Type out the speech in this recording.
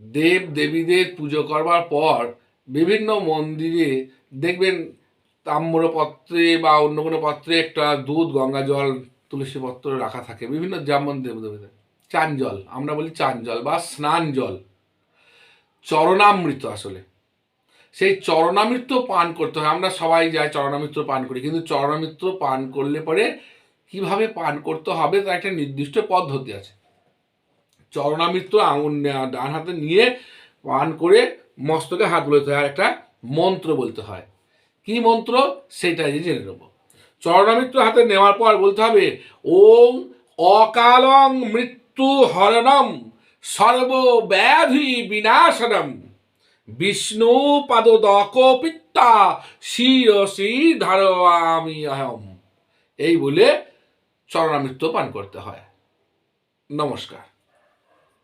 দেব দেবীদের পুজো করবার পর বিভিন্ন মন্দিরে দেখবেন তাম্রপত্রে বা অন্য কোনো পাত্রে একটা দুধ, গঙ্গা জল, তুলসী পত্র রাখা থাকে। বিভিন্ন যেমন দেব দেবীদের। চান জল, আমরা বলি চান জল বা স্নান জল। চরণামৃত আসলে। সেই চরণামৃত পান করতে হয়। আমরা সবাই যাই চরণামৃত পান করি, কিন্তু চরণামৃত পান করলে পরে কীভাবে পান করতে হবে তার একটা নির্দিষ্ট পদ্ধতি আছে। চরণামৃত আঙুল ডান হাতে নিয়ে পান করে মস্তকে হাত বলতে হয় আর একটা মন্ত্র বলতে হয়। কি মন্ত্র? সেটাই জেনে নেব। চরণামৃত হাতে নেওয়ার পর বলতে হবে ওং অকালং মৃত্যু হরণম সর্বব্যাধি বিনাশনম। বিষ্ণু পাদদক পিত্তা শিরসি ধারয়ামি অহম। এই বলে চরণামৃত পান করতে হয়। নমস্কার।